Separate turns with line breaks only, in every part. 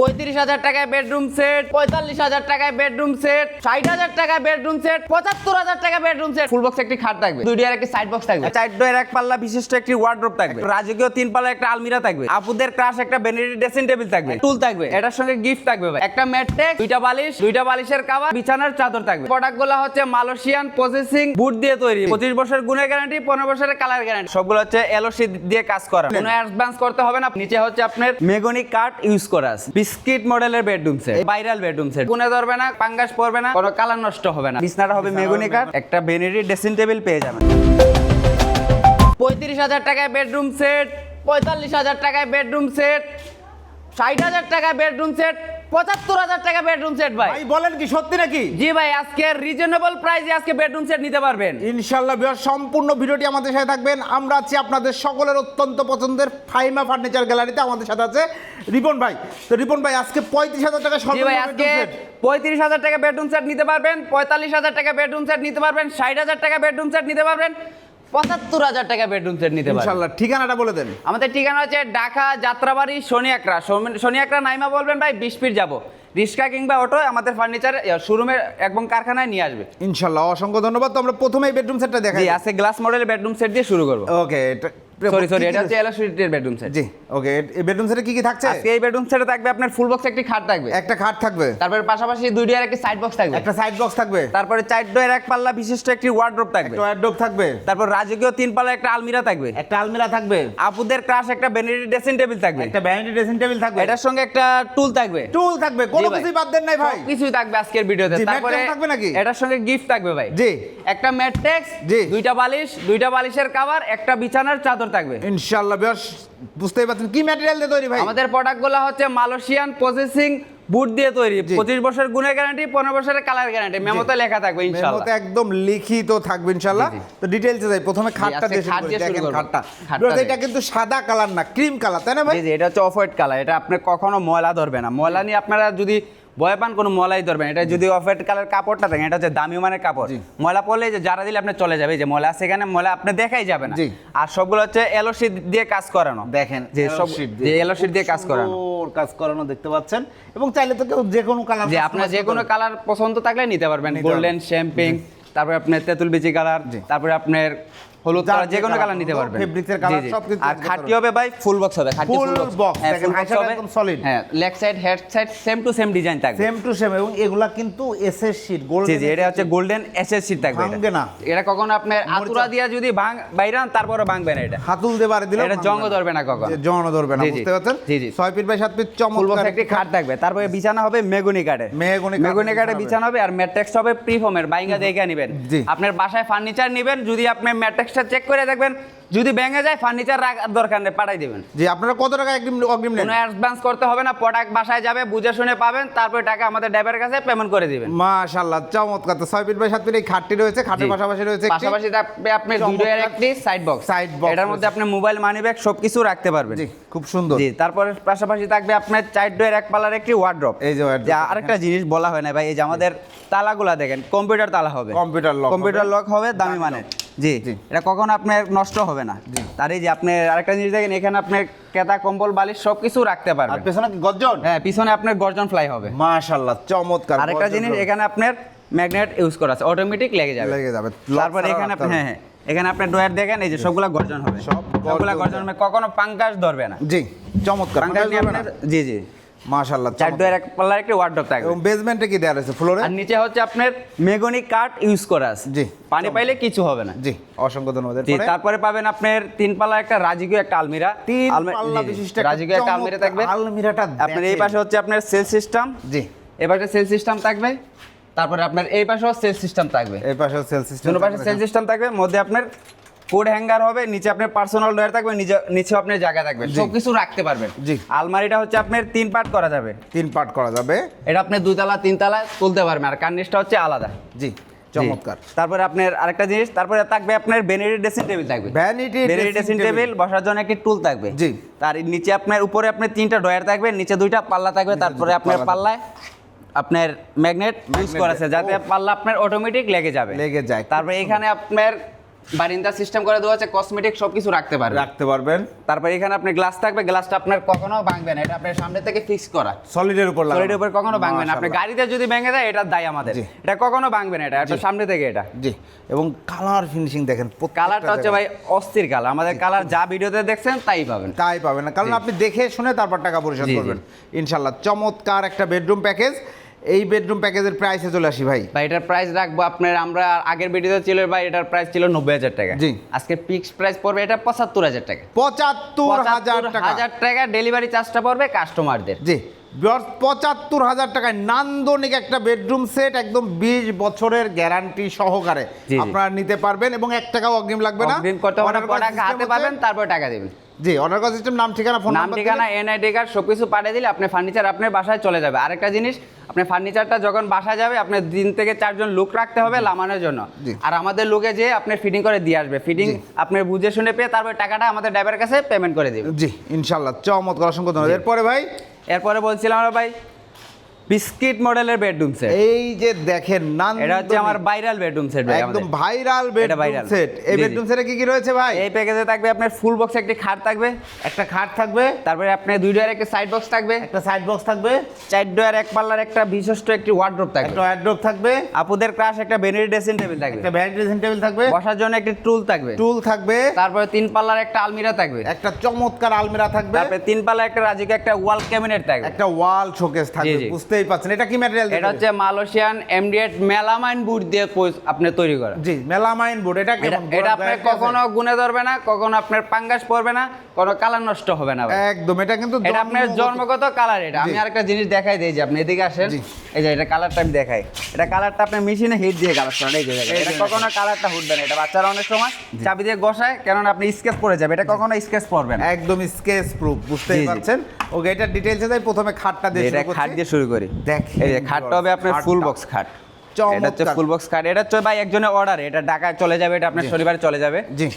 পঁয়ত্রিশ হাজার টাকায় বেডরুম সেট পঁয়তাল্লিশ হাজার টাকায় বেডরুম সেট ষাট হাজার টাকায় বেডরুম সেট পঁচাত্তর হাজার টাকা বেডরুম সেট ফুল বক্স একটি খাট থাকবে দুই একটি সাইড বক্স থাকবে। চার ডোয়ার এক পাল্লা বিশিষ্ট একটি ওয়ার্ড্রোপ থাকবে। রাজকীয় তিন পাল্লা একটা আলমিরা থাকবে। আপুদের ক্রাশ একটা বেনিটি ড্রেসিং টেবিল থাকবে। টুল থাকবে। এটার সঙ্গে গিফট থাকবে ভাই। একটা ম্যাট্রেক দুইটা বালিশ দুইটা বালিশের কাভার বিছানার চাদর থাকবে। প্রোডাক্টগুলো হচ্ছে মালয়েশিয়ান প্রসেসিং বুট দিয়ে তৈরি। পঁচিশ বছর গুণের গ্যারান্টি পনেরো বছরের কালার গ্যারান্টি সবগুলো হচ্ছে এলওসি দিয়ে কাজ করা। কোনো অ্যাডভান্স করতে হবে না। নিচে হচ্ছে আপনার মেগনি কাঠ ইউজ করা আছে। বিস্কিট মডেলের bedroom set viral bedroom set কোনে ধরবে না পাঙ্গাস পড়বে না কোনো কালার নষ্ট হবে না। বিছনাটা হবে মেগুনি কাঠ একটা বেনিটি ড্রেসিং টেবিল পেয়ে যাবেন। পঁয়ত্রিশ হাজার টাকায় বেডরুম সেট পঁয়তাল্লিশ হাজার টাকায় বেডরুম সেট ষাট হাজার টাকায় বেডরুম সেট পঁচাত্তর হাজার টাকা বেডরুম সেট ভাই।
ভাই বলেন কি সত্যি নাকি?
জি ভাই আজকে রিজনেবল প্রাইসে আজকে বেডরুম সেট নিতে পারবেন।
ইনশাল্লাহ বিহার সম্পূর্ণ ভিডিওটি আমাদের সাথে থাকবেন। আমরা আছি আপনাদের সকলের অত্যন্ত পছন্দের ফাইমা ফার্নিচার গ্যালারিতে আমাদের সাথে আছে রিপন ভাই। তো রিপন ভাই আজকে পঁয়ত্রিশ হাজার টাকা
জি ভাই আজকে পঁয়ত্রিশ হাজার টাকা বেডরুম সেট নিতে পারবেন পঁয়তাল্লিশ হাজার টাকা বেডরুম সেট নিতে পারবেন ষাট হাজার টাকা বেডরুম সেট নিতে পারবেন। পঁচাত্তর হাজার টাকা বেডরুম সেট নিতে
ইনশাল্লাহ ঠিকানাটা বলে দেন।
আমাদের ঠিকানা হচ্ছে ঢাকা যাত্রাবাড়ি সোনিয়াকরা সোনিয়াকরা নাইমা বলবেন ভাই বিশ ফিট যাব। রিক্সা কিংবা অটো আমাদের ফার্নিচার শোরুমে এবং কারখানায় নিয়ে আসবে।
ইনশাল্লাহ অসংখ্য ধন্যবাদ। তো আমরা প্রথমেই বেডরুম সেটটা দেখাই
আছে গ্লাস মডেলের বেডরুম সেট দিয়ে শুরু করব।
ওকে
সরি সরি এটা হচ্ছে বেডরুম সেট
জি ওকে এই বেডরুম সেটে কি কি থাকছে?
আজকে এই বেডরুম সেটে থাকবে আপনার ফুল বক্স একটি খাট থাকবে।
একটা খাট থাকবে।
তারপরে পাশাপাশি দুই ডোয়ার একটি সাইড বক্স থাকবে।
একটা সাইড বক্স থাকবে।
তারপরে চার ডোয়ার এক পাল্লা বিশিষ্ট একটি ওয়ার্ড্রোপ থাকবে।
একটা ওয়ার্ডরোব থাকবে।
তারপর রাজকীয় তিন পাল্লা একটা আলমিরা থাকবে।
একটা আলমিরা থাকবে।
আপুদের ক্রাশ একটা বেনিটি ড্রেসিং টেবিল থাকবে।
একটা ভ্যানিটি ড্রেসিং টেবিল থাকবে।
এটার সঙ্গে একটা টুল থাকবে।
টুল থাকবে কোনো। কিছুই বাদ দেন নাই ভাই।
কিছুই থাকবে আজকের ভিডিওতে। তারপরে
থাকবে নাকি?
এটার সঙ্গে গিফট থাকবে ভাই।
জি।
একটা ম্যাট্রেক্স
জি।
দুইটা বালিশ দুইটা বালিশের কভার একটা বিছানার চাদর থাকবে?
বেশ বুঝতেই পারছেন কি ম্যাটেরিয়াল দিয়ে তৈরি ভাই?
আমাদের প্রোডাক্টগুলো হচ্ছে মালয়েশিয়ান প্রসেসিং বুট দিয়ে তৈরি। পঁচিশ বছর গুণের গ্যারান্টি পনেরো বছরের কালার গ্যারান্টি মেমোতে লেখা থাকবে
মেমোতে একদম লিখিত থাকবে ইনশাল্লাহ। তো ডিটেইলসে যাই প্রথমে খাটটা দিয়ে দেখেন খাটটা। এটা কিন্তু সাদা কালার না ক্রিম কালার তাই না ভাই?
এটা হচ্ছে অফ হোয়াইট কালার এটা আপনি কখনো ময়লা ধরবে না। ময়লা নিয়ে আপনারা যদি ভয় পান কোনো ময়লাই ধরবেন। এটা যদি অফ হোয়াইট কালার কাপড়টা দেখেন এটা হচ্ছে দামি মানের কাপড়। ময়লা পড়লে যে যারা দিলে আপনি চলে যাবে যে ময়লা এখানে ময়লা আপনি দেখাই যাবে না। আর সবগুলো হচ্ছে এলোসি দিয়ে কাজ করানো।
দেখেন
যে সব যে এলোসি দিয়ে কাজ করানো।
কাজ করানো দেখতে পাচ্ছেন। এবং চাইলে তো কেউ যে কোনো কালার
যে আপনার যে কোনো কালার পছন্দ থাকলে নিতে পারবেন। গোল্ডেন শ্যাম্পিং তারপরে আপনার তেঁতুল বিচি কালার। তারপরে আপনার হলুদ কালার যে কোনো কালার নিতে পারবেন। জি,
colour
জি।
সবকিছু
আর হবে ভাই ফুল বক্স হবে
Full
ফুল হ্যাঁ
দেখেন
বক্স
একদম solid।
হ্যাঁ leg side head side same to same design থাকবে।
সেম টু সেম এবং এগুলা কিন্তু এসএস শীট গোল্ড
জি এটা হচ্ছে গোল্ডেন এসএস সিট থাকবে
ভাঙবে না।
এটা কখনো আপনার আতুরা দিয়া যদি ভাঙ বাইরান তারপরে ভাঙবে না এটা।
হাতুল দিয়ে বাড়ি দিলে
এটা জঙ্গ ধরবে না কখনো।
জঙ্গ ধরবে না। বুঝতে পারছেন? ফিট বাই ফিট চমৎকার।
একটি খাট থাকবে। তারপরে বিছানা হবে মেগুনি কাঠে
কাঠের
মেগুনি কাঠে
বিছানা
হবে আর ম্যাট্রেক্স হবে প্রিফর্মের বাইঙ্গা দেখে নেবেন। আপনার বাসায় ফার্নিচার নেবেন যদি আপনি ম্যাট্রেক্সটা চেক করে দেখবেন যদি ভেঙে যায় ফার্নিচার রাখার দরকার নেই পাঠাই দেবেন।
জি আপনারা কত টাকা অগ্রিম অগ্রিম নেন?
অ্যাডভান্স করতে হবে না প্রোডাক্ট বাসায় যাবে বুঝে শুনে পাবেন তারপরে টাকা আমাদের ড্রাইভারের কাছে পেমেন্ট করে দিবেন।
মাশাআল্লাহ চমৎকার। তো ছয় ফিট বাই সাত ফিট এই খাটটি রয়েছে খাটের পাশাপাশি রয়েছে
পাশাপাশি আপনি দুটোর একটি সাইড বক্স
side box
এটার মধ্যে আপনি মোবাইল মানি ব্যাগ সবকিছু রাখতে পারবেন।
জি খুব সুন্দর।
জি তারপরে পাশাপাশি থাকবে আপনার চার ডোয়ের এক পালার একটি ওয়ার্ড্রপ
এই যে।
যে আরেকটা জিনিস বলা হয় না ভাই এই যে আমাদের তালাগুলা দেখেন কম্পিউটার তালা হবে।
কম্পিউটার lock
কম্পিউটার লক হবে দামি মানের। জি।
জি।
এটা কখনো আপনার নষ্ট হবে না। তার এই যে আপনি আরেকটা জিনিস দেখেন এখানে আপনার কেতা কম্বল বালিশ সবকিছু রাখতে
আর
পারবেন
পেছনে কি গর্জন?
হ্যাঁ পিছনে আপনার গর্জন ফ্লাই হবে।
মাশাআল্লাহ চমৎকার
আরেকটা জিনিস এখানে আপনার ম্যাগনেট ইউজ করা আছে অটোমেটিক লেগে যাবে।
লেগে যাবে।
তারপর এখানে আপনি হ্যাঁ হ্যাঁ এখানে আপনি ড্রয়ার দেখেন এই যে সবগুলা গর্জন হবে।
সব
সবগুলা
গর্জন
কখনো পাঙ্কাশ ধরবে না।
জি চমৎকার
পাঙ্কাশ জি জি।
মাশাআল্লাহ
চার ডোয়ের এক পাল্লার একটি ওয়ার্ডরোব থাকবে।
এবং বেসমেন্টে কি দেওয়া রয়েছে? ফ্লোরে
আর নিচে হচ্ছে আপনার মেগনি কাঠ ইউজ করা আছে।
জি।
পানি পাইলে কিছু হবে না।
জি অসংখ্য ধন্যবাদ।
জি তারপরে পাবেন আপনার তিন পাল্লা একটা রাজকীয় একটা আলমিরা।
তিন পাল্লা। বিশিষ্ট একটা
একটা আলমিরা থাকবে।
আলমিরাটা
আপনার এই পাশে হচ্ছে আপনার সেল সিস্টেম
জি।
পাশে সেল সিস্টেম থাকবে। তারপরে আপনার এই পাশেও সেল সিস্টেম থাকবে।
এই পাশে সেল সিস্টেম
দুটো পাশে সেল সিস্টেম থাকবে। মধ্যে আপনার কোড হ্যাঙ্গার হবে নিচে আপনার পার্সোনাল ডয়ার থাকবে নিচে নিচেও আপনার জায়গা থাকবে।
জি।
সবকিছু রাখতে পারবেন।
জি।
আলমারিটা হচ্ছে আপনার তিন পার্ট করা যাবে।
তিন পার্ট করা যাবে।
এটা আপনি দুইতলা তিনতলা তুলতে পারবেন। আর কার্নিশটা হচ্ছে আলাদা।
জি চমৎকার।
তারপরে আপনার আরেকটা জিনিস তারপরে থাকবে আপনার বেনেরি ড্রেসিং টেবিল থাকবে।
ভ্যানিটি
ড্রেসিং টেবিল বসার জন্য একটি টুল থাকবে।
জি।
তার নিচে আপনার উপরে আপনার তিনটা ডয়ার থাকবে নিচে দুইটা পাল্লা থাকবে তারপরে আপনার পাল্লায় আপনার ম্যাগনেট ইউজ করা আছে। যাতে পাল্লা আপনার অটোমেটিক লেগে যাবে।
লেগে যায়।
তারপরে এখানে আপনার বারিন্দা সিস্টেম করে দেওয়া আছে কসমেটিক সবকিছু রাখতে পারবে।
রাখতে পারবেন।
তারপর এখানে আপনি গ্লাস থাকবে গ্লাসটা আপনার কখনো ভাঙবে না এটা আপনার সামনে থেকে ফিক্স করা।
সলিডের উপর লাগানো।
সলিড উপর কখনো ভাঙবে না। আপনি গাড়িতে যদি ভেঙে যায় এটার দায় আমাদের। এটা কখনো ভাঙবে না এটা এটা সামনে থেকে এটা।
জি। এবং কালার ফিনিশিং দেখেন
কালারটা হচ্ছে ভাই অস্থির কালার আমাদের কালার যা ভিডিওতে দেখছেন তাই পাবেন।
তাই পাবেন কারণ আপনি দেখে শুনে তারপর টাকা পরিশোধ। করবেন ইনশাল্লাহ চমৎকার একটা বেডরুম প্যাকেজ এই বেডরুম প্যাকেজের প্রাইসে চলে আসি ভাই।
ভাই এটার প্রাইস রাখব আপনার আমরা আগের ভিডিওতে ছিল ভাই এটার প্রাইস ছিল নব্বই হাজার টাকা।
জি।
আজকে ফিক্স প্রাইস পড়বে এটা পঁচাত্তর হাজার টাকা।
পঁচাত্তর হাজার টাকা।
হাজার টাকা ডেলিভারি চার্জটা পড়বে কাস্টমারদের
জি। পঁচাত্তর হাজার টাকায় নান্দনিক একটা বেডরুম সেট একদম বিশ বছরের গ্যারান্টি সহকারে। আপনারা নিতে পারবেন এবং এক টাকাও অগ্রিম লাগবে না।
টাকা হাতে পাবেন তারপর টাকা দেবেন।
জি অর্ডার করার সিস্টেম নাম ঠিকানা ফোন
নাম ঠিকানা এনআইডি কার্ড সব কিছু পাঠিয়ে দিলে আপনার ফার্নিচার আপনার বাসায় চলে যাবে। আরেকটা জিনিস আপনার ফার্নিচারটা যখন বাসায় যাবে আপনার দিন থেকে চারজন লোক রাখতে হবে লামানোর জন্য। আর আমাদের লোকে যে আপনি ফিটিং করে দিয়ে আসবে। ফিটিং
আপনার
আপনি বুঝে শুনে পেয়ে তারপরে টাকাটা আমাদের ড্রাইভারের কাছে পেমেন্ট করে দিবে।
জি ইনশাল্লাহ চমৎকার অসংখ্য ধন্যবাদ। এরপরে ভাই?
এরপরে বলছিলাম আমরা ভাই বিস্কিট মডেলের বেডরুম সেট
এই যে দেখেন নান্দনিক
এটা হচ্ছে আমার ভাইরাল বেডরুম সেট ভাই
একদম ভাইরাল বেডরুম সেট এই। বেডরুম সেটে কি কি রয়েছে ভাই?
এই প্যাকেজে থাকবে আপনার ফুল বক্স একটি খাট থাকবে
একটা খাট থাকবে
তারপরে আপনার দুই ডোয়ার একটা সাইড বক্স থাকবে
একটা সাইড বক্স থাকবে।
চার ডোয়ার এক পাল্লার একটা বিশিষ্ট একটি ওয়ার্ড্রোপ থাকবে।
একটা ওয়ার্ড্রপ থাকবে।
আপুদের ক্রাশ একটা বেনির ড্রেসিং টেবিল থাকবে।
একটা ভ্যান ড্রেসিং টেবিল থাকবে।
বসার জন্য একটি টুল থাকবে।
টুল থাকবে।
তারপরে তিন পাল্লার একটা আলমিরা থাকবে।
একটা চমৎকার আলমিরা থাকবে।
তারপরে তিন পাল্লার একটা রাজিকে একটা ওয়াল ক্যাবিনেট থাকবে।
একটা ওয়াল শোকেস থাকবে
জি,
বুঝতেই পারছেন এটা কি ম্যাটেরিয়াল
এটা হচ্ছে মালয়েশিয়ান এমডিএট মেলামাইন বুট দিয়ে কোচ- আপনি তৈরি করা
জি মেলামাইন বোর্ড এটা
এটা
কেমন?
এটা আপনার কখনো গুনে ধরবে না কখনো আপনার পাঙ্গাস পড়বে না কোনো কালার নষ্ট হবে না
একদম এটা কিন্তু
এটা আপনার
জন্মগত-
কালার এটা। আমি আরেকটা জিনিস দেখাই দিই যে আপনি এদিকে আসেন। এই যে এটা কালারটা আমি দেখাই। এটা কালারটা আপনি মেশিনে হিট দিয়ে কালার করেন। এই যে এটা কখনো কালারটা উঠবে না। এটা বাচ্চারা অনেক সময় চাবি দিয়ে বসায় কেননা আপনি স্কেচ পড়ে যাবে। এটা কখনো স্কেচ পড়বে না।
একদম স্কেচ প্রুফ বুঝতেই। পারছেন ওকে এটা ডিটেইলসে যাই প্রথমে খাটটা দিয়ে
এটা খাট দিয়ে শুরু করি।
দেখেন
এই যে খাটটা হবে আপনার ফুল বক্স খাট। এটা হচ্ছে ফুল বক্স খাট। এটা হচ্ছে ভাই একজনের অর্ডার এটা ঢাকায় চলে যাবে এটা আপনার শনিবার চলে যাবে।
জি।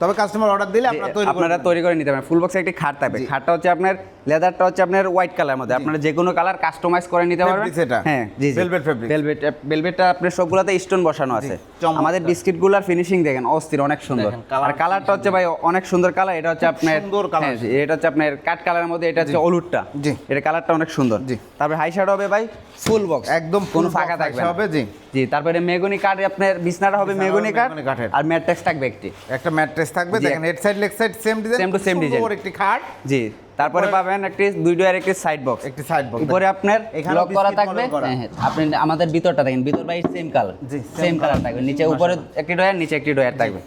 তবে কাস্টমার অর্ডার দিলে আপনারা তৈরি
আপনারা
করে
তৈরি করে নিতে পারেন। ফুল বক্সে একটি খাট থাকবে। খাটটা হচ্ছে আপনার লেদারটা হচ্ছে আপনার হোয়াইট কালার মধ্যে। আপনারা যে কোনো কালার কাস্টমাইজ করে নিতে পারবেন।
এটা?
হ্যাঁ জি
Velvet fabric?
ভেলভেট ভেলভেটটা আপনার সবগুলোতে স্টোন বসানো আছে। আমাদের বিস্কিটগুলোর ফিনিশিং দেখেন অস্থির অনেক সুন্দর। আর কালারটা হচ্ছে ভাই অনেক সুন্দর কালার এটা হচ্ছে আপনার
সুন্দর।
হ্যাঁ, এটা হচ্ছে আপনার কাট কালারের মধ্যে এটা হচ্ছে হলুদটা।
জি।
এটা কালারটা অনেক সুন্দর।
জি।
তারপরে হাই শার্ট হবে ভাই ফুল বক্স
একদম
কোনো ফাঁকা থাকবে
হবে, জি।
জি তারপরে মেগুনি কাঠ আপনার বিছনাটা হবে মেগুনি কাঠ। আর ম্যাট্রেক্স থাকবে একটি।
একটা ম্যাট্রেস থাকবে।
জি,
দেখেন head side leg side same design
Same to same design।
একটি খাট।
জি তারপরে পাবেন একটি দুই ডোয়ার একটি সাইড বক্স
একটি সাইড বক্স
উপরে আপনার লক করা থাকবে। হ্যাঁ হ্যাঁ আপনি আমাদের ভিতরটা দেখেন ভিতর বাই সেম কালার
জি,
সেম কালার থাকবে নিচে উপরে একটি ডয়ার নিচে একটি ডয়ার থাকবে।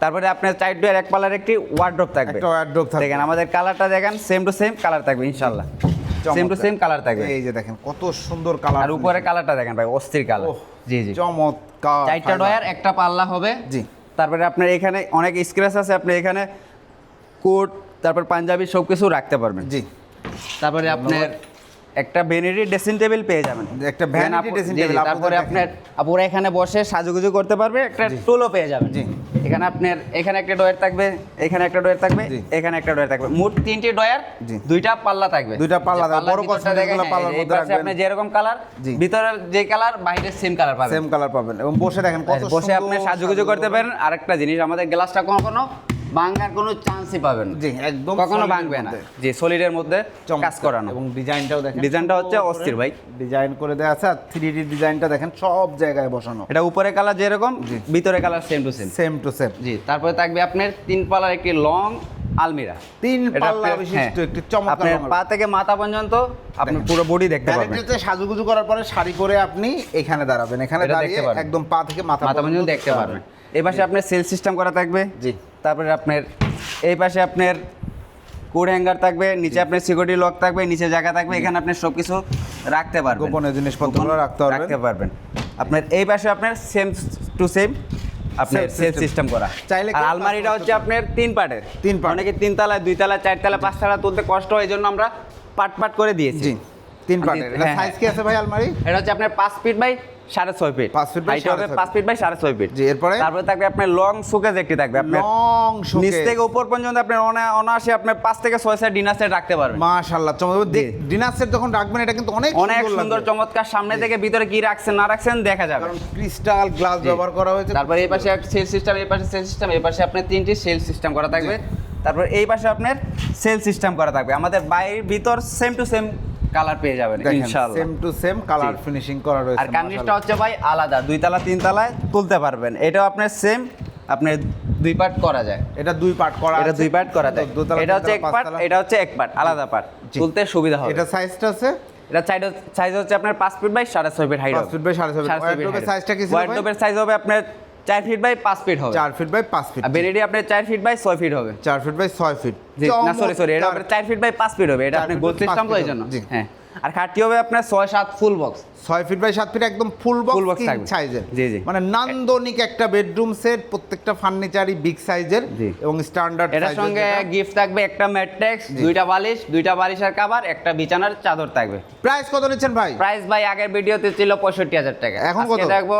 তারপরে আপনার চার ডয়ার এক পালার একটি ওয়ার্ড্রপ থাকবে।
একটা wardrobe থাকবে।
দেখেন আমাদের কালারটা দেখেন সেম টু সেম কালার থাকবে ইনশাআল্লাহ সেম টু। সেম কালার থাকবে।
এই যে দেখেন কত সুন্দর কালার
আর উপরে কালারটা দেখেন ভাই অস্থির কালার জি জি।
চমৎকার
চারটা ডয়ার একটা পাল্লা হবে।
জি।
তারপরে আপনার এখানে অনেক স্ক্র্যাচ আছে আপনি এখানে কোট তারপর পাঞ্জাবি সব কিছু রাখতে পারবেন।
জি।
তারপরে আপনার একটা ভ্যানিটি ড্রেসিং টেবিল পেয়ে যাবেন।
একটা
ভ্যান
ড্রেসিং টেবিল
তারপরে। আপনার আপুরা এখানে বসে সাজুগুজু করতে পারবে একটা টুলও পেয়ে যাবেন।
জি।
এখানে আপনার এখানে একটা ডয়ার থাকবে এখানে একটা ডয়ার থাকবে এখানে একটা ডয়ার থাকবে। মোট তিনটি ডয়ার
জি।
দুইটা পাল্লা থাকবে।
দুইটা পাল্লা থাকবে, বড় কষ্ট
দেখেন,
গুলো
হ্যাঁ,
পাল্লার মধ্যে রাখবেন।
আপনি যেরকম কালার ভিতরের যে কালার বাইরের সেম কালার পাবেন।
সেম কালার পাবেন এবং বসে দেখেন কত
বসে আপনি সাজুগুজু করতে পারেন। আরেকটা জিনিস আমাদের গ্লাসটা কখনো ভাঙার কোনো চান্সই পাবেন না।
জি একদম
কখনো ভাঙবে না। জি সলিডের মধ্যে। কাজ করানো।
এবং ডিজাইনটাও দেখেন।
ডিজাইনটা হচ্ছে অস্থির ভাই।
ডিজাইন করে দেওয়া আছে আর থ্রি ডি ডিজাইনটা দেখেন সব জায়গায় বসানো।
এটা উপরে কালার যেরকম ভিতরে colour same to same
same to same
জি তারপরে থাকবে আপনার তিন পালার একটি লং আলমিরা।
তিন পাল্লা বিশিষ্ট
হ্যাঁ,
একটি চমৎকার
আপনার পা থেকে মাথা পর্যন্ত আপনি পুরো বডি দেখতে পাবেন
ভ্যানিটিতে সাজুগুজু করার পরে শাড়ি পরে আপনি এখানে দাঁড়াবেন। এখানে দাঁড়িয়ে একদম পা থেকে মাথা
মাথা পর্যন্ত দেখতে পারবেন। এই পাশে আপনার সেল সিস্টেম করা থাকবে।
জি।
তারপরে আপনার এই পাশে আপনার কোড হ্যাঙ্গার থাকবে নিচে আপনার সিকিউরিটি লক থাকবে নিচে জায়গা থাকবে এখানে আপনি সব কিছু রাখতে পারবেন।
গোপনীয় জিনিসপত্রগুলো রাখতে পারবেন।
রাখতে পারবেন। আপনার এই পাশে আপনার সেম টু সেম আপনার সেল সিস্টেম করা।
চাইলে
আর আলমারিটা হচ্ছে আপনার তিন পার্টের।
তিন part।
অনেকে তিন তলায় দুই তলা চার তলা পাঁচ তলা তুলতে কষ্ট হয় এই জন্য আমরা পাট পাট করে দিয়েছি।
জি। তিন পার্টের এটা
হ্যাঁ,
সাইজ কি আছে ভাই আলমারি?
এটা হচ্ছে আপনার পাঁচ ফিট বাই সাড়ে ছয় ফিট
পাঁচ by
Height হবে পাঁচ ফিট বাই সাড়ে ছয় ফিট
জি, এরপরে?
তারপরে থাকবে আপনার লং সুকেজ একটি থাকবে। আপনার
লং
নিচ থেকে উপর পর্যন্ত অনায়াসে আপনার পাঁচ থেকে ছয় সাইড ডিনার সেট রাখতে পারবেন।
মাশাআল্লাহ চমৎকার। ডিনার সেট যখন রাখবেন এটা কিন্তু অনেক
অনেক সুন্দর চমৎকার। সামনে থেকে ভিতরে কি রাখছেন না রাখছেন দেখা যাবে।
কারণ ক্রিস্টাল গ্লাস ব্যবহার করা হয়েছে।
তারপরে এই পাশে সেল সিস্টেম এই পাশে সেল সিস্টেম এই পাশে আপনার তিনটি সেল সিস্টেম করা থাকবে। তারপর এই পাশে আপনার সেল সিস্টেম করা থাকবে। আমাদের বাইরের ভিতর সেম টু সেম কালার পেয়ে যাবেন ইনশাআল্লাহ।
Same to same colour finishing করা রয়েছে
আর কার্নিশটা হচ্ছে ভাই আলাদা দুই তলা তিন তলায় তুলতে পারবেন। এটাও আপনার সেম আপনার দুই পার্ট করা যায়।
এটা দুই পার্ট করা
এটা দুই পার্ট করা যায়।
দোতলা,
এটা হচ্ছে এক পার্ট এটা হচ্ছে এক পার্ট আলাদা পার্ট তুলতে সুবিধা হবে।
এটা সাইজটা আছে
এটা সাইজ সাইজ হচ্ছে আপনার পাঁচ ফিট বাই সাড়ে ছয় ফিট হাইট
পাঁচ feet by সাড়ে ছয় feet। Wardrobe এর size টা কি?
ওয়ার্ডরোবের সাইজ হবে আপনার চার ফিট বাই পাঁচ ফিট হবে।
চার ফিট বাই পাঁচ ফিট
আর বেনেডি আপনার ফিট বাই ফিট হবে।
ফিট বাই ফিট
না সরি সরি এটা আপনার ফিট বাই ফিট হবে। এটা আপনি গোল সিস্টেম তো হ্যাঁ। আর খাটটি হবে আপনার ছয় সাত full box
feet by feet একদম ফুল বক্স
থাকবে।
সাইজের
জি, জি।
মানে নান্দনিক একটা বেডরুম সেট প্রত্যেকটা ফার্নিচারই বিগ সাইজের এবং স্ট্যান্ডার্ড
এটার সঙ্গে গিফট থাকবে একটা ম্যাট্রেক্স দুইটা বালিশ দুইটা বালিশের কাভার একটা বিছানার চাদর থাকবে।
প্রাইস কত নিচ্ছেন ভাই?
প্রাইস ভাই আগের ভিডিওতে ছিল পঁয়ষট্টি হাজার টাকা।
এখন কত?
দেখব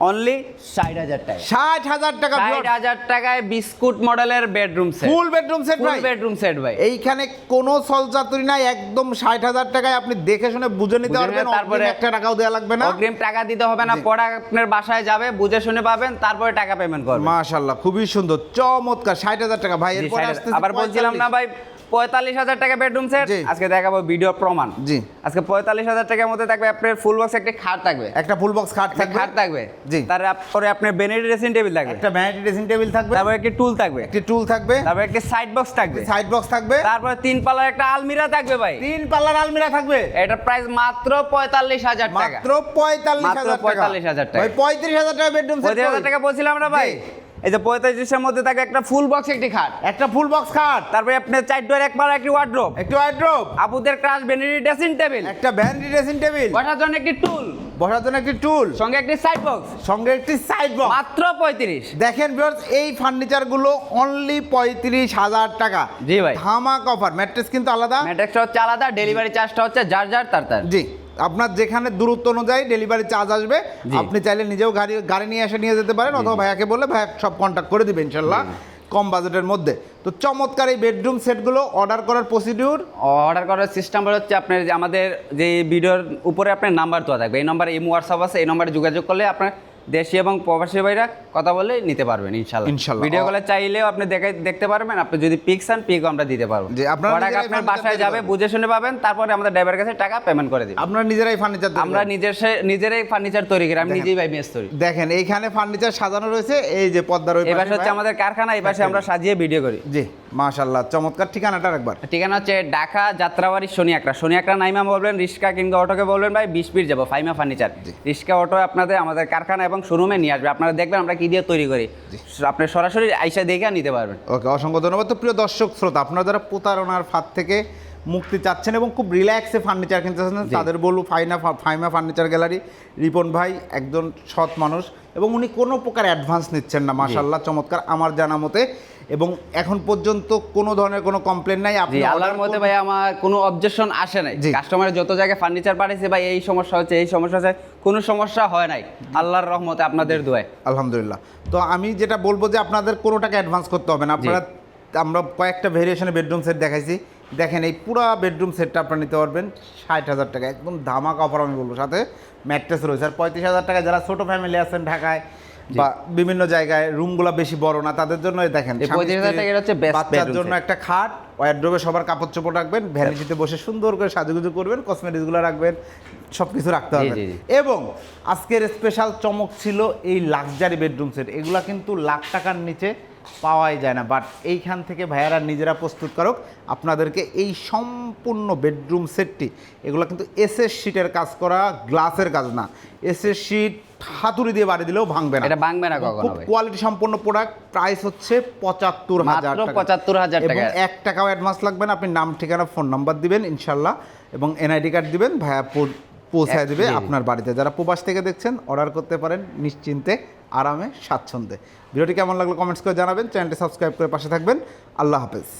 অনলি ষাট হাজার টাকা।
ষাট হাজার টাকা
ষাট হাজার টাকায় বিস্কুট মডেলের bedroom set
full bedroom set
full
ভাই।
বেডরুম সেট ভাই।
এইখানে কোনো সলচাতুরি নাই একদম ষাট হাজার টাকায় আপনি দেখে শুনে বুঝে নিতে পারবেন
তারপরে-
একটা টাকাও দেওয়া লাগবে না।
অগ্রিম টাকা দিতে হবে না পড়া আপনার বাসায় যাবে বুঝে শুনে পাবেন তারপরে টাকা পেমেন্ট করবেন।
মাশাল্লাহ খুবই সুন্দর চমৎকার ষাট হাজার টাকা। ভাই এরপরে
আবার বলছিলাম না ভাই পঁয়তাল্লিশ হাজার টাকা বেডরুম সেট আজকে দেখাবো ভিডিও প্রমাণ।
জি।
আজকে পঁয়তাল্লিশ হাজার টাকার মধ্যে থাকবে আপনার ফুল বক্স একটা খাট থাকবে।
একটা ফুল বক্স খাট থাকবে।
খাট থাকবে।
জি।
তারপরে আপনার বেনেড ড্রেসিং টেবিল থাকবে।
একটা ভ্যানিটি ড্রেসিং টেবিল থাকবে।
তারপরে একটি টুল থাকবে।
একটি টুল থাকবে।
তারপরে একটি সাইড বক্স থাকবে।
সাইড বক্স থাকবে।
তারপরে তিন পাল্লার একটা আলমিরা থাকবে ভাই।
তিন পাল্লার আলমিরা থাকবে।
এটার প্রাইস মাত্র পঁয়তাল্লিশ হাজার টাকা।
মাত্র পঁয়তাল্লিশ হাজার টাকা।
45,000 টাকা।
পঁয়ত্রিশ হাজার টাকা বেডরুম
পঁয়ত্রিশ হাজার টাকা বলছিলাম না ভাই। এই যে পঁয়তাল্লিশের মধ্যে থাকবে একটা ফুল বক্স একটি খাট।
একটা ফুল বক্স খাট?
তারপরে আপনার চার ডোর এক পাল্লা একটি ওয়ার্ড্রোব
একটি ওয়ার্ড্রোব
আপুদের ক্রাশ বেনেডি ড্রেসিং টেবিল
একটা ভ্যানিটি ড্রেসিং টেবিল
বসার জন্য একটি টুল
বসার জন্য একটি টুল
সঙ্গে একটি সাইড বক্স
সঙ্গে একটি সাইড বক্স
মাত্র পঁয়ত্রিশ।
দেখেন ভিউয়ার্স এই ফার্নিচারগুলো অনলি পঁয়ত্রিশ হাজার টাকা।
জি ভাই।
ধামাক অফার ম্যাট্রেস কিন্তু আলাদা।
ম্যাট্রিক্সটা হচ্ছে আলাদা ডেলিভারি চার্জটা হচ্ছে যার যার তার তার।
জি। আপনার যেখানে দূরত্ব অনুযায়ী ডেলিভারি চার্জ আসবে আপনি চাইলে নিজেও গাড়ি গাড়ি নিয়ে এসে নিয়ে যেতে পারেন অথবা ভাইয়াকে বলে ভাইয়া সব কন্ট্যাক্ট করে দিবে ইনশাল্লাহ কম বাজেটের মধ্যে। তো চমৎকার এই বেডরুম সেটগুলো অর্ডার করার প্রসিডিউর
অর্ডার করার সিস্টেম হচ্ছে আপনার যে আমাদের যে ভিডিওর উপরে আপনার নাম্বার দেওয়া থাকবে। এই নম্বরে ইমো হোয়াটসঅ্যাপ আছে এই নম্বরে যোগাযোগ করলে আপনার দেশি এবং প্রবাসী ভাইরা কথা বলে নিতে পারবেন ইনশাল্লাহ
ইনশাল্লাহ।
ভিডিও কলে চাইলেও আপনি দেখে দেখতে পারবেন আপনি যদি পিক চান পিক আমরা দিতে পারব।
জি, আপনারা
আপনার বাসায় যাবে বুঝে শুনে পাবেন তারপরে আমাদের ড্রাইভারের কাছে টাকা পেমেন্ট করে দিবেন
আপনারা নিজেরাই ফার্নিচার
আমরা নিজের নিজেরাই ফার্নিচার তৈরি করি আমি নিজেই ভাই মেস তৈরি।
দেখেন এইখানে ফার্নিচার সাজানো রয়েছে এই যে পদ্মার ওই পাশে
হচ্ছে আমাদের কারখানা এই পাশে আমরা সাজিয়ে ভিডিও করি।
জি। মাশাল্লাহ চমৎকার ঠিকানাটা একবার।
ঠিকানা হচ্ছে ঢাকা যাত্রাবাড়ি শনি একরা নাইমা বলবেন রিক্সা কিংবা অটোকে বলবেন ভাই বিশ ফিট যাব ফাইমা ফার্নিচার। রিক্সা অটো আপনাদের আমাদের কারখানা এবং শোরুমে নিয়ে আসবে। আপনারা দেখবেন আমরা কি দিয়ে তৈরি করি। আপনি সরাসরি আইসা দেখে নিতে পারবেন।
ওকে অসংখ্য ধন্যবাদ। তো প্রিয় দর্শক শ্রোতা আপনারা যারা প্রতারণার ফাঁদ থেকে মুক্তি চাচ্ছেন এবং খুব রিল্যাক্সে ফার্নিচার কিনতে চাচ্ছেন। তাদের বলব ফাইনা ফাইমা ফার্নিচার গ্যালারি রিপন ভাই একজন সৎ মানুষ এবং উনি কোনো প্রকার অ্যাডভান্স নিচ্ছেন না মাশাল্লাহ চমৎকার আমার জানা মতে। এবং এখন পর্যন্ত কোনো ধরনের কোনো কমপ্লেন নাই আপনি
আল্লাহর মধ্যে ভাই আমার কোনো অবজেকশন আসে নাই। কাস্টমারের যত জায়গায় ফার্নিচার পাঠিয়েছে ভাই এই সমস্যা হচ্ছে এই সমস্যা হচ্ছে কোনো সমস্যা হয় নাই। আল্লাহর রহমতে আপনাদের দোয়ায়।
আলহামদুলিল্লাহ। তো আমি যেটা বলব যে আপনাদের কোনো টাকা অ্যাডভান্স করতে হবে না। আপনারা আমরা কয়েকটা ভেরিয়েশনে বেডরুম সেট দেখাইছি। দেখেন এই পুরো বেডরুম সেটটা আপনারা নিতে পারবেন ষাট হাজার টাকা। একদম ধামাক অফার আমি বলব সাথে ম্যাট্রেস রয়েছে। আর পঁয়ত্রিশ হাজার টাকা যারা ছোটো ফ্যামিলি আছেন ঢাকায় বা বিভিন্ন জায়গায় রুমগুলো বেশি বড় না তাদের জন্য দেখেন
এই
স্বামী
35,000
স্ত্রী,
টাকার হচ্ছে best
বাচ্চার জন্য একটা খাট ওয়ারড্রোবে সবার কাপড় চোপড় রাখবেন ভ্যানিটিতে বসে সুন্দর করে সাজুগুজু করবেন কসমেটিক্সগুলো রাখবেন সব কিছু রাখতে হবে। এবং আজকের স্পেশাল চমক ছিল এই লাক্সারি বেডরুম সেট এগুলা কিন্তু লাখ টাকার নিচে পাওয়াই যায় না। বাট এইখান থেকে ভাইয়ারা নিজেরা প্রস্তুত করুক আপনাদেরকে এই সম্পূর্ণ বেডরুম সেটটি এগুলো কিন্তু এসএস শিটের কাজ করা গ্লাসের কাজ না। এসএস শিট হাতুড়ি দিয়ে বাড়ি দিলেও ভাঙবে না।
এটা ভাঙবে না কখনো
খুব কোয়ালিটি সম্পন্ন প্রোডাক্ট প্রাইস হচ্ছে পঁচাত্তর হাজার
পঁচাত্তর হাজার
এবং
টাকা।
এক টাকাও অ্যাডভান্স লাগবে না। আপনি নাম ঠিকানা ফোন নাম্বার দিবেন ইনশাল্লাহ। এবং এনআইডি কার্ড দিবেন ভাইয়া পৌঁছায় দিবে। আপনার বাড়িতে। যারা প্রবাস থেকে দেখছেন অর্ডার করতে পারেন নিশ্চিন্তে আরামে স্বাচ্ছন্দ্যে। ভিডিওটি কেমন লাগল কমেন্টস করে জানাবেন। চ্যানেলটি সাবস্ক্রাইব করে পাশে থাকবেন। আল্লাহ হাফেজ।